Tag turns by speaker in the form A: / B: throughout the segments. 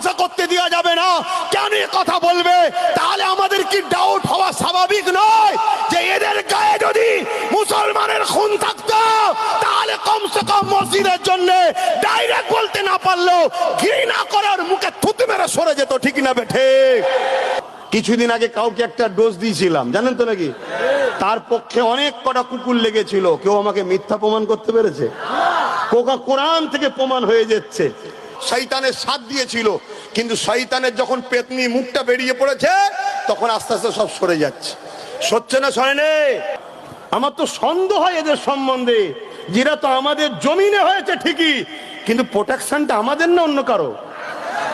A: জলসা করতে দেওয়া যাবে না। কেন কথা বলবে? তাহলে আমাদের কি ডাউট হওয়া স্বাভাবিক নয় যে এদের গায়ে যদি মুসলমানের খুন থাকতো, তাহলে কমসে কম মসজিদের জন্য ডাইরেক্ট বলতে না পারলেও ঘৃণা করার মুখে থুতু মেরে সরে যেত, ঠিক না বেঠে কিছুদিন আগে কাউকে একটা ডোজ দিয়েছিলাম, জানেন তো নাকি? তার পক্ষে অনেক কটা কুকুর লেগেছিল, কেউ আমাকে মিথ্যা প্রমাণ করতে পেরেছে? কোকা কোরআন থেকে প্রমাণ হয়ে যাচ্ছে। শৈতানের সাথ দিয়েছিল। কিন্তু শৈতানের যখন পেতনি মুখটা বেরিয়ে পড়েছে, তখন আস্তে আস্তে সব সরে যাচ্ছে। সচ্ছে না, সরে নে। আমার তো সন্দেহ হয় এদের সম্বন্ধে। যেটা তো আমাদের জমিনে হয়েছে ঠিকই, কিন্তু প্রোটেকশনটা আমাদের না অন্য কারও?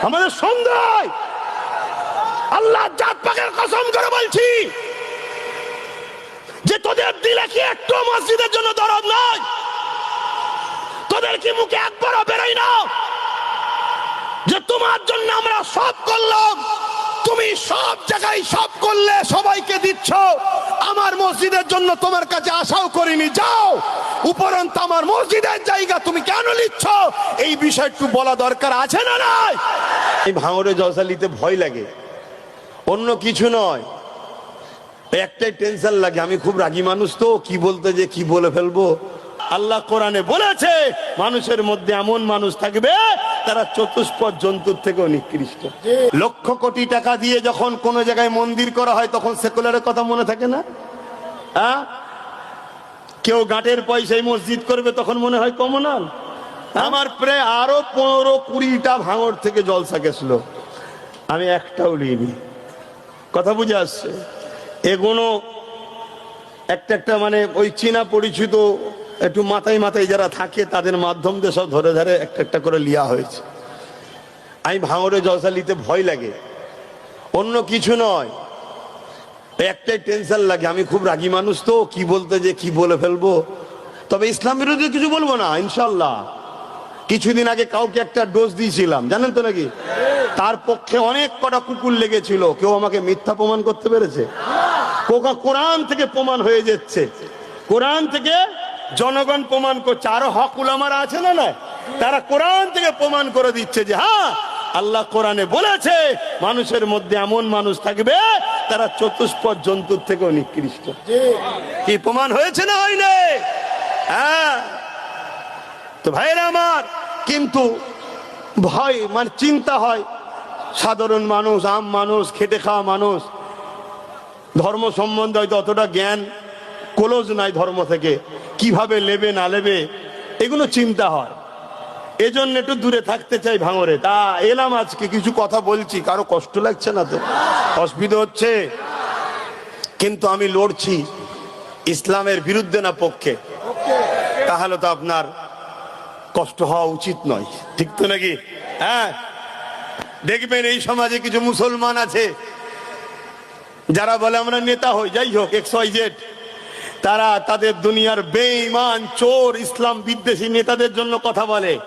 A: আমাদের সন্দেহ আল্লাহ জাত পাকের কসম করে বলছি, যে তোদের দিলে কি একটু মসজিদের জন্য দরদ নয় তোদের কি মুখে একবারও বেরোই না? যে তোমার জন্য আমরা সব করলাম। তুমি সব জায়গায় সব করলে সবাইকে দিচ্ছ। আমার মসজিদের জন্য তোমার কাছে আশাও করিনি। যাও, উপরন্ত আমার মসজিদের জায়গা তুমি কেন নিচ্ছ? এই বিষয় একটু বলা দরকার আছে না নাই? এই ভাঙরে জলসা নিতে ভয় লাগে। অন্য কিছু নয়। একটাই টেনশন লাগে, আমি খুব রাগী মানুষ তো, কি বলতে যে কি বলে ফেলব? আল্লাহ কোরআনে বলেছে, মানুষের মধ্যে এমন মানুষ থাকবে তারা চতুষ্পদ জন্তুর থেকেও নিকৃষ্ট। লক্ষ কোটি টাকা দিয়ে যখন কোন জায়গায় মন্দির করা হয় তখন সেকুলারের কথা মনে থাকে না? হ্যাঁ কেউ গাঁটের পয়সায় মসজিদ করবে তখন মনে হয় কমনাল আমার প্রায় আরও পনেরো কুড়িটা ভাঙর থেকে জলসা গেছিল। আমি একটাও নিইনি কথা বুঝে আসছে? এগুলো একটা একটা মানে ওই চীনা পরিচিত একটু মাথায় মাথায় যারা থাকে, তাদের মাধ্যম দিয়ে সব ধরে ধরে একটা একটা করে লিয়া হয়েছে। আমি ভাঙরে জলসা নিতে ভয় লাগে। অন্য কিছু নয়। একটাই টেনশন লাগে, আমি খুব রাগী মানুষ তো, কি বলতে যে, কি বলে ফেলব? তবে ইসলাম বিরোধী কিছু বলব না ইনশাল্লাহ কিছুদিন আগে কাউকে একটা ডোজ দিয়েছিলাম, জানেন তো নাকি? তার পক্ষে অনেক কটা কুকুর লেগেছিল, কেউ আমাকে মিথ্যা প্রমাণ করতে পেরেছে? কোকা কোরআন থেকে প্রমাণ হয়ে যাচ্ছে। কোরআন থেকে জনগণ প্রমাণ করছে। আরও হক উলামারা আছে না না তারা কোরআন থেকে প্রমাণ করে দিচ্ছে যে হ্যাঁ আল্লাহ কোরআনে বলেছে, মানুষের মধ্যে এমন মানুষ থাকবে, তারা চতুষ্পদ জন্তুর থেকে নিকৃষ্ট। কি প্রমাণ হয়েছে না হয়নি? হ্যাঁ। তো ভাইরা আমার, কিন্তু ভয় মানে চিন্তা হয়, সাধারণ মানুষ, আম মানুষ, খেটে খাওয়া মানুষ, ধর্ম সম্বন্ধে হয়তো অতটা জ্ঞান ক্লোজ নাই ধর্ম থেকে। কীভাবে নেবে, না নেবে, এগুলো চিন্তা হয়। এজন্য একটু দূরে থাকতে চাই ভাঙরে। তা এলাম আজকে, কিছু কথা বলছি, কারও কষ্ট লাগছে না তো? অসুবিধা হচ্ছে? কিন্তু আমি লড়ছি ইসলামের বিরুদ্ধে না পক্ষে। তাহলে তো আপনার কষ্ট হওয়া উচিত নয়। ঠিক তো নাকি? হ্যাঁ? দেখবেন এই সমাজে কিছু মুসলমান আছে, যারা বলে আমরা নেতা হই, যাই হোক, এক্স, ওয়াই, জেড। তারা তাদের দুনিয়ার বেঈমান, চোর, ইসলাম বিদ্বেষী নেতাদের জন্য কথা বলে।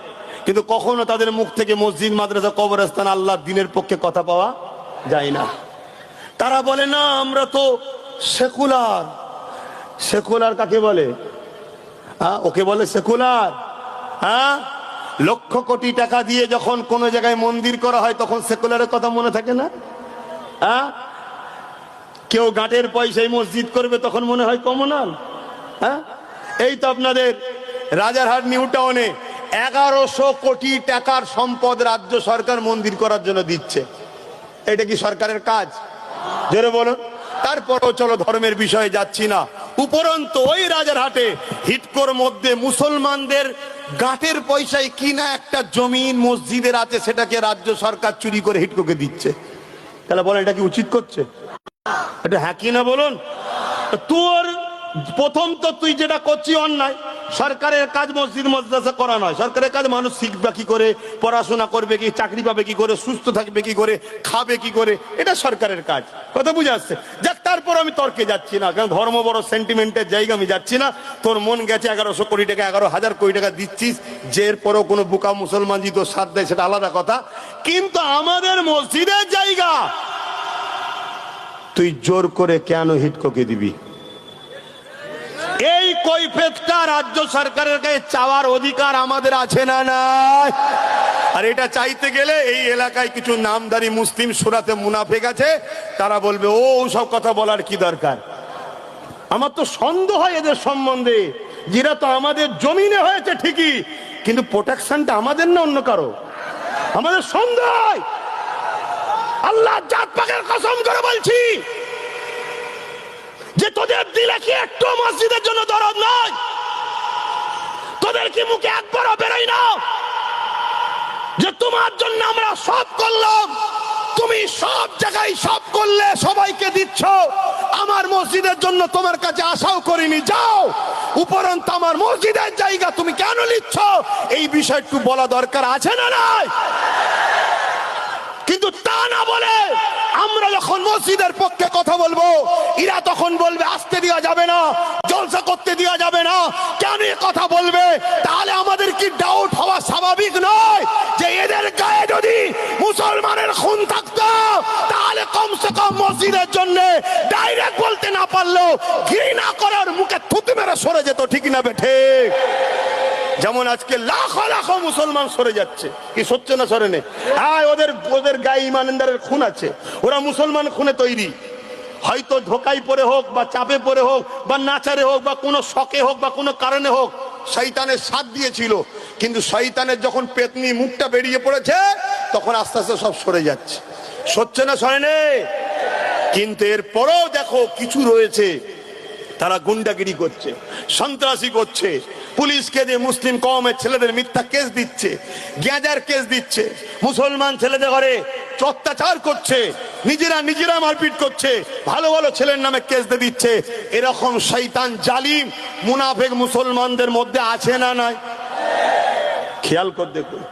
A: কিন্তু কখনো তাদের মুখ থেকে মসজিদ, মাদ্রাসা, কবরস্থান, আল্লাহ দিনের পক্ষে কথা পাওয়া যায় না। তারা বলে, না, আমরা তো সেকুলার। সেকুলার কাকে বলে? হ্যাঁ ওকে বলে সেকুলার। হ্যাঁ লক্ষ কোটি টাকা দিয়ে যখন কোন জায়গায় মন্দির করা হয়, তখন সেকুলারের কথা মনে থাকে না? হ্যাঁ কেউ গাঁটের পয়সায় মসজিদ করবে তখন মনে হয় কমনাল হ্যাঁ? এই তো আপনাদের রাজারহাট নিউ টাউনে এগারোশো কোটি টাকার সম্পদ রাজ্য সরকার মন্দির করার জন্য দিচ্ছে। এটা কি সরকারের কাজ? জোরে বলুন। তারপরও চলো ধর্মের বিষয়ে যাচ্ছি না। উপরন্ত ওই রাজারহাটে হিটকোর মধ্যে মুসলমানদের গাঁটের পয়সায় কিনা একটা জমিন মসজিদের আছে, সেটাকে রাজ্য সরকার চুরি করে হিটকোকে দিচ্ছে। তাহলে বলেন এটা কি উচিত করছে? এটা হ্যাঁ কি না বলুন? তোর প্রথম তো তুই যেটা করছি অন্যায়। সরকারের কাজ মসজিদ মসজিদা করা নয়। সরকারের কাজ মানুষ শিখবে কি করে, পড়াশোনা করবে কি, চাকরি পাবে কি করে, সুস্থ থাকবে কি করে, খাবে কি করে, এটা সরকারের কাজ। কথা বুঝে আসছে? যাক, তারপর আমি তর্কে যাচ্ছি না, কারণ ধর্ম বড় সেন্টিমেন্টের জায়গা, আমি যাচ্ছি না। তোর মন গেছে এগারোশো কোটি টাকা, এগারো হাজার কোটি টাকা দিচ্ছিস যে এরপরও কোনো বুকা মুসলমান যদি তোর সাথ দেয়, সেটা আলাদা কথা। কিন্তু আমাদের মসজিদের জায়গা তুই জোর করে কেন হিটকোকে দিবি? এই কৈফেতটা রাজ্য সরকারের কাছে চাওয়ার অধিকার আমাদের আছে না নাই?
B: আর এটা চাইতে গেলে এই এলাকায় কিছু নামদারি মুসলিম সুরাতে মুনাফেক আছে, তারা বলবে, ও সব কথা বলার কি দরকার?
A: আমার তো সন্দেহ হয় এদের সম্বন্ধে। যেটা তো আমাদের জমিনে হয়েছে ঠিকই, কিন্তু প্রোটেকশনটা আমাদের না অন্য কারও? আমাদের সন্দেহ। আল্লাহ জাত পাকের কসম করে বলছি যে তোদের দিলে কি একটু মসজিদের জন্য দরদ নয় তোদের কি মুখে একবারও বেরোই না? যে তোমার জন্য আমরা সব করলাম, তুমি সব জায়গায় সব করলে সবাইকে দিচ্ছ। আমার মসজিদের জন্য তোমার কাছে আশাও করিনি, যাও। উপরন্ত আমার মসজিদের জায়গা তুমি কেন নিচ্ছ? এই বিষয় একটু বলা দরকার আছে না নাই? কিন্তু তা না বলে আমরা যখন মসজিদের পক্ষে কথা বলব এরা তখন বলবে, আসতে দেওয়া যাবে না, জলসা করতে দেওয়া যাবে না। কেন কথা বলবে? তাহলে আমাদের কি ডাউট হওয়া স্বাভাবিক নয় যে এদের গায়ে যদি মুসলমানের খুন থাকতো, তাহলে কমসে কম মসজিদের জন্য ডাইরেক্ট বলতে না পারলেও ঘৃণা করার মুখে থুতু মেরে সরে যেত, ঠিক না বে ঠিক? যেমন আজকে লাখো লাখো মুসলমান সরে যাচ্ছে। কি সচ্ছে না সরে নে ওদের ওদের গায়ে ইমানদারের খুন আছে। ওরা মুসলমান খুনে তৈরি। হয়তো ধোকাই পরে হোক বা চাপে পরে হোক বা নাচারে হোক বা কোনো শখে হোক বা কোনো কারণে হোক শৈতানের সাথ দিয়েছিল। কিন্তু শৈতানের যখন পেতনি মুখটা বেরিয়ে পড়েছে, তখন আস্তে আস্তে সব সরে যাচ্ছে। সচ্ছে না সরে নে কিন্তু এরপরেও দেখো কিছু রয়েছে, তারা গুন্ডাগিরি করছে, সন্ত্রাসী করছে। পুলিশকে যে মুসলিম কমের ছেলেদের মিথ্যা কেস দিচ্ছে গ্যাজার কেস দিচ্ছে, মুসলমান ছেলেদের ঘরে অত্যাচার করছে, নিজেরা নিজেরা মারপিট করছে, ভালো ভালো ছেলের নামে কেস দিয়ে দিচ্ছে, এরকম শৈতান জালিম, মুনাফেক মুসলমানদের মধ্যে আছে না নয় খেয়াল কর দেখুন।